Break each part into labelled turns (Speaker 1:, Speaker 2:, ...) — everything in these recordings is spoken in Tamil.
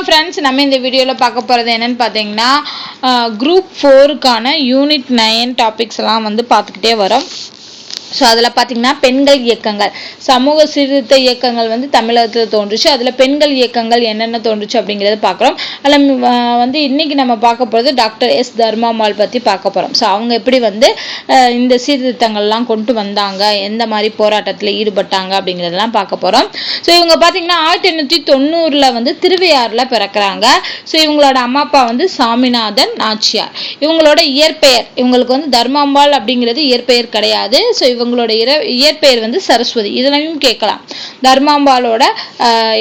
Speaker 1: வணக்கம் ஃப்ரெண்ட்ஸ் நம்ம இந்த வீடியோவில் பார்க்க போகிறது என்னன்னு பார்த்தீங்கன்னா குரூப் ஃபோருக்கான யூனிட் நைன் டாபிக்ஸ் எல்லாம் வந்து பார்த்துக்கிட்டே வரோம். ஸோ அதில் பார்த்தீங்கன்னா பெண்கள் இயக்கங்கள். சமூக சீர்திருத்த இயக்கங்கள் வந்து தமிழகத்தில் தோன்றுச்சு. அதில் பெண்கள் இயக்கங்கள் என்னென்ன தோன்றுச்சு அப்படிங்கிறத பார்க்குறோம் அதில் வந்து இன்றைக்கி நம்ம பார்க்க போகிறது டாக்டர் எஸ் தர்மாமால் பற்றி பார்க்க போகிறோம் ஸோ அவங்க எப்படி வந்து இந்த சீர்திருத்தங்கள்லாம் கொண்டு வந்தாங்க? எந்த மாதிரி போராட்டத்தில் ஈடுபட்டாங்க அப்படிங்கிறதெல்லாம் பார்க்க போகிறோம் ஸோ இவங்க பார்த்தீங்கன்னா ஆயிரத்தி எண்ணூற்றி தொண்ணூறில் வந்து திருவையாறில் பிறக்கிறாங்க. ஸோ இவங்களோட அம்மா அப்பா வந்து சாமிநாதன் நாச்சியார் இவங்களோட இயற்பெயர் இவங்களுக்கு வந்து தர்மாம்பாள் அப்படிங்கிறது இயற்பெயர் கிடையாது. ஸோ இவங்களோட இர இயற்பெயர் வந்து சரஸ்வதி. இதனையும் கேட்கலாம். தர்மாம்பாளோட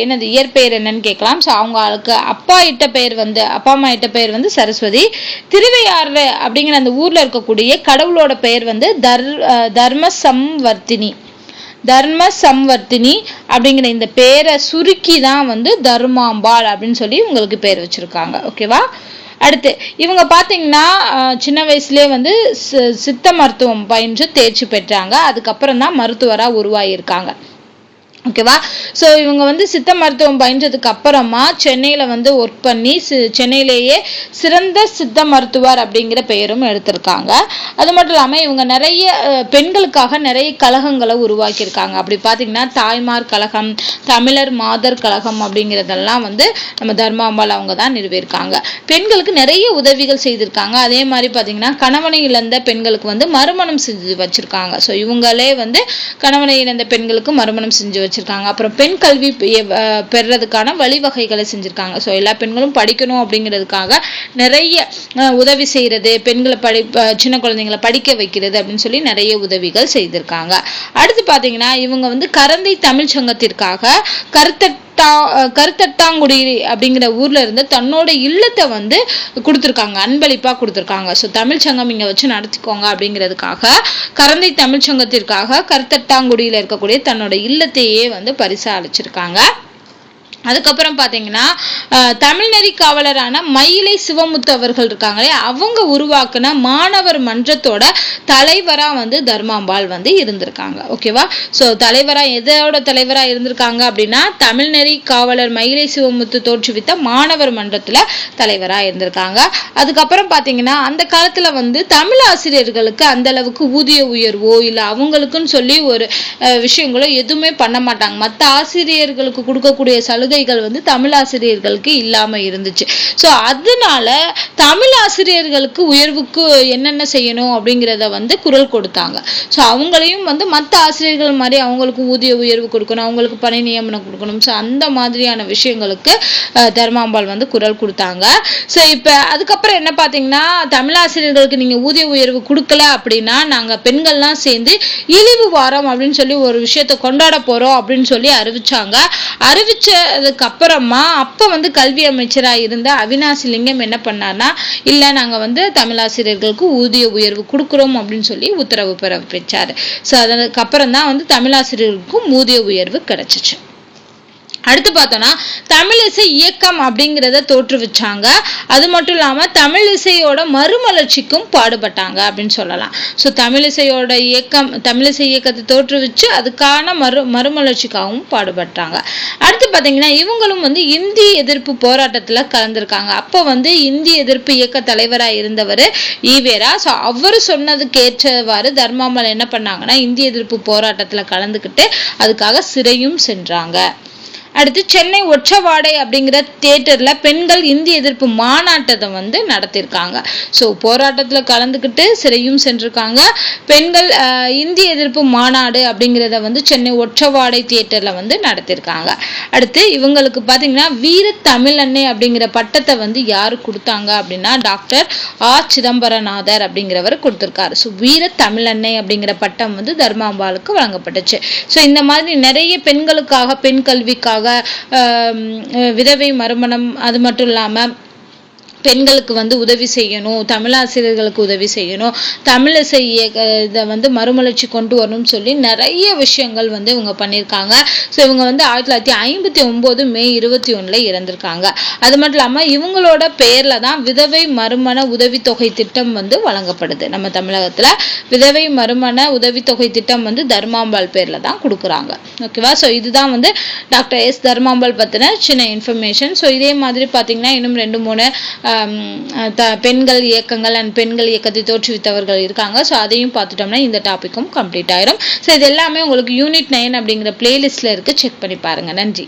Speaker 1: என்னது இயற்பெயர் என்னன்னு கேட்கலாம். ஸோ அவங்களுக்கு அப்பா இட்ட பெயர் வந்து அப்பா அம்மா இட்ட பெயர் வந்து சரஸ்வதி. திருவையாறு அப்படிங்கிற அந்த ஊர்ல இருக்கக்கூடிய கடவுளோட பெயர் வந்து தர் தர்ம சம்வர்த்தினி தர்ம சம்வர்த்தினி அப்படிங்கிற இந்த பேரை சுருக்கி தான் வந்து தர்மாம்பாள் அப்படின்னு சொல்லி உங்களுக்கு பேர் வச்சிருக்காங்க. ஓகேவா அடுத்து இவங்க பார்த்தீங்கன்னா சின்ன வயசுலேயே வந்து சி- சித்த மருத்துவம் பயின்று தேர்ச்சி பெற்றாங்க. அதுக்கப்புறம் தான் மருத்துவராக உருவாகியிருக்காங்க. ஓகேவா? ஸோ இவங்க வந்து சித்த மருத்துவம் பயின்றதுக்கு அப்புறமா சென்னையில் வந்து ஒர்க் பண்ணி சி- சென்னையிலேயே சிறந்த சித்த மருத்துவர் அப்படிங்கிற பெயரும் எடுத்திருக்காங்க. அது மட்டும் இல்லாமல் இவங்க நிறைய பெண்களுக்காக நிறைய கழகங்களை உருவாக்கியிருக்காங்க. அப்படி பார்த்தீங்கன்னா தாய்மார் கழகம் தமிழர் மாதர் கழகம் அப்படிங்கிறதெல்லாம் வந்து நம்ம தர்மாம்பாள் அவங்க தான் நிறுவியிருக்காங்க. பெண்களுக்கு நிறைய உதவிகள் செய்திருக்காங்க. அதே மாதிரி பார்த்தீங்கன்னா கணவனை இழந்த பெண்களுக்கு வந்து மறுமணம் செஞ்சு வச்சுருக்காங்க. ஸோ இவங்களே வந்து கணவனை இழந்த பெண்களுக்கு மறுமணம் செஞ்சு வச்சுருக்காங்க. அப்புறம் பெண் கல்வி பெறுறதுக்கான வழிவகைகளை செஞ்சுருக்காங்க. ஸோ எல்லா பெண்களும் படிக்கணும் அப்படிங்கிறதுக்காக நிறைய உதவி செய்கிறது பெண்களை படி சின்ன குழந்தைங்களை படிக்க வைக்கிறது அப்படின்னு சொல்லி நிறைய உதவிகள் செய்திருக்காங்க. அடுத்து பார்த்தீங்கன்னா இவங்க வந்து கரந்தை தமிழ் சங்கத்திற்காக கருத்தட்டா அஹ், கருத்தட்டாங்குடி அப்படிங்கிற ஊரில் இருந்து தன்னோட இல்லத்தை வந்து கொடுத்துருக்காங்க அன்பளிப்பாக கொடுத்துருக்காங்க. ஸோ தமிழ்ச்சங்கம் சங்கம் வச்சு நடத்திக்கோங்க அப்படிங்கிறதுக்காக கரந்தை தமிழ்ச்சங்கத்திற்காக கருத்தட்டாங்குடியில் இருக்கக்கூடிய தன்னோட இல்லத்தையே வந்து பரிசா அளிச்சிருக்காங்க. அதுக்கப்புறம் பார்த்தீங்கன்னா தமிழ்நெறி காவலரான மயிலை சிவமுத்து அவர்கள் இருக்காங்களே அவங்க உருவாக்குன மாணவர் மன்றத்தோட தலைவராக வந்து தர்மாம்பாள் வந்து இருந்திருக்காங்க. ஓகேவா ஸோ தலைவராக எதோட தலைவராக இருந்திருக்காங்க அப்படின்னா தமிழ்நெறி காவலர் மயிலை சிவமுத்து தோற்றுவித்த மாணவர் மன்றத்தில் தலைவராக இருந்திருக்காங்க. அதுக்கப்புறம் பார்த்தீங்கன்னா அந்த காலத்தில் வந்து தமிழ் ஆசிரியர்களுக்கு அந்த அளவுக்கு ஊதிய உயர்வோ இல்லை அவங்களுக்குன்னு சொல்லி ஒரு விஷயங்களோ எதுவுமே பண்ண மாட்டாங்க. மற்ற ஆசிரியர்களுக்கு கொடுக்கக்கூடிய சலுகை சலுகைகள் வந்து தமிழ் ஆசிரியர்களுக்கு இல்லாம இருந்துச்சு. ஸோ அதனால தமிழ் ஆசிரியர்களுக்கு உயர்வுக்கு என்னென்ன செய்யணும் அப்படிங்கிறத வந்து குரல் கொடுத்தாங்க. ஸோ அவங்களையும் வந்து மற்ற ஆசிரியர்கள் மாதிரி அவங்களுக்கு ஊதிய உயர்வு கொடுக்கணும் அவங்களுக்கு பணி நியமனம் கொடுக்கணும். ஸோ அந்த மாதிரியான விஷயங்களுக்கு தர்மாம்பாள் வந்து குரல் கொடுத்தாங்க. ஸோ இப்போ அதுக்கப்புறம் என்ன பார்த்தீங்கன்னா தமிழ் ஆசிரியர்களுக்கு நீங்கள் ஊதிய உயர்வு கொடுக்கல அப்படின்னா நாங்கள் பெண்கள்லாம் சேர்ந்து இழிவு வாரம் அப்படின்னு சொல்லி ஒரு விஷயத்தை கொண்டாட போகிறோம் அப்படின்னு சொல்லி அறிவிச்சாங்க. அறிவிச்ச அப்புறமா அப்போ வந்து கல்வி அமைச்சராக இருந்த அவினாசி லிங்கம் என்ன பண்ணார்னா இல்லை நாங்கள் வந்து தமிழாசிரியர்களுக்கு ஊதிய உயர்வு கொடுக்குறோம் அப்படின்னு சொல்லி உத்தரவு பிறப்பிச்சார் ஸோ அதற்கப்புறம் தான் வந்து தமிழாசிரியர்களுக்கும் ஊதிய உயர்வு கிடச்சிச்சு. அடுத்து பார்த்தோன்னா தமிழிசை இயக்கம் அப்படிங்கிறத தோற்றுவிச்சாங்க. அது மட்டும் இல்லாமல் தமிழிசையோட மறுமலர்ச்சிக்கும் பாடுபட்டாங்க அப்படின்னு சொல்லலாம். ஸோ தமிழிசையோட இயக்கம் தமிழிசை இயக்கத்தை தோற்றுவிச்சு அதுக்கான மறு மறுமலர்ச்சிக்காகவும் பாடுபட்டாங்க. அடுத்து பார்த்தீங்கன்னா இவங்களும் வந்து இந்தி எதிர்ப்பு போராட்டத்தில் கலந்துருக்காங்க. அப்போ வந்து இந்தி எதிர்ப்பு இயக்க தலைவராக இருந்தவர் ஈவேரா ஸோ அவர் சொன்னதுக்கு ஏற்றவாறு தர்மாமல் என்ன பண்ணாங்கன்னா இந்திய எதிர்ப்பு போராட்டத்தில் கலந்துக்கிட்டு அதுக்காக சிறையும் சென்றாங்க. அடுத்து சென்னை ஒற்றவாடை அப்படிங்கிற தேட்டரில் பெண்கள் இந்தி எதிர்ப்பு மாநாட்டத்தை வந்து நடத்தியிருக்காங்க. ஸோ போராட்டத்தில் கலந்துக்கிட்டு சிறையும் சென்றிருக்காங்க. பெண்கள் இந்தி எதிர்ப்பு மாநாடு அப்படிங்கிறத வந்து சென்னை ஒற்றவாடை தியேட்டரில் வந்து நடத்தியிருக்காங்க. அடுத்து இவங்களுக்கு பார்த்தீங்கன்னா வீர தமிழன்னை அப்படிங்கிற பட்டத்தை வந்து யார் கொடுத்தாங்க அப்படின்னா டாக்டர் ஆ. சிதம்பரநாதர் அப்படிங்கிறவர் கொடுத்துருக்காரு. ஸோ வீர தமிழன்னை அப்படிங்கிற பட்டம் வந்து தர்மாம்பாளுக்கு வழங்கப்பட்டுச்சு. ஸோ இந்த மாதிரி நிறைய பெண்களுக்காக பெண் கல்விக்காக விதவை மறுமணம் அது மட்டும் இல்லாமல் பெண்களுக்கு வந்து உதவி செய்யணும் தமிழாசிரியர்களுக்கு உதவி செய்யணும் தமிழிசை இதை வந்து மறுமலர்ச்சி கொண்டு வரணும்னு சொல்லி நிறைய விஷயங்கள் வந்து இவங்க பண்ணியிருக்காங்க. ஸோ இவங்க வந்து ஆயிரத்தி தொள்ளாயிரத்தி ஐம்பத்தி ஒம்பது மே இருபத்தி ஒன்றில் இறந்திருக்காங்க. அது மட்டும் இல்லாமல் இவங்களோட பெயரில் தான் விதவை மறுமண உதவித்தொகை திட்டம் வந்து வழங்கப்படுது. நம்ம தமிழகத்தில் விதவை மறுமண உதவித்தொகை திட்டம் வந்து தர்மாம்பாள் பேரில் தான் கொடுக்குறாங்க. ஓகேவா ஸோ இதுதான் வந்து டாக்டர் எஸ் தர்மாம்பாள் பற்றின சின்ன இன்ஃபர்மேஷன் ஸோ இதே மாதிரி பார்த்தீங்கன்னா இன்னும் ரெண்டு மூணு பெண்கள் இயக்கங்கள் அண்ட் பெண்கள் இயக்கத்தை தோற்றுவித்தவர்கள் இருக்காங்க. ஸோ அதையும் பார்த்துட்டோம்னா இந்த டாப்பிக்கும் கம்ப்ளீட் ஆயிரும். ஸோ இது எல்லாமே உங்களுக்கு யூனிட் நைன் அப்படிங்கிற பிளேலிஸ்ட்டில் இருக்குது செக் பண்ணி பாருங்கள் நன்றி.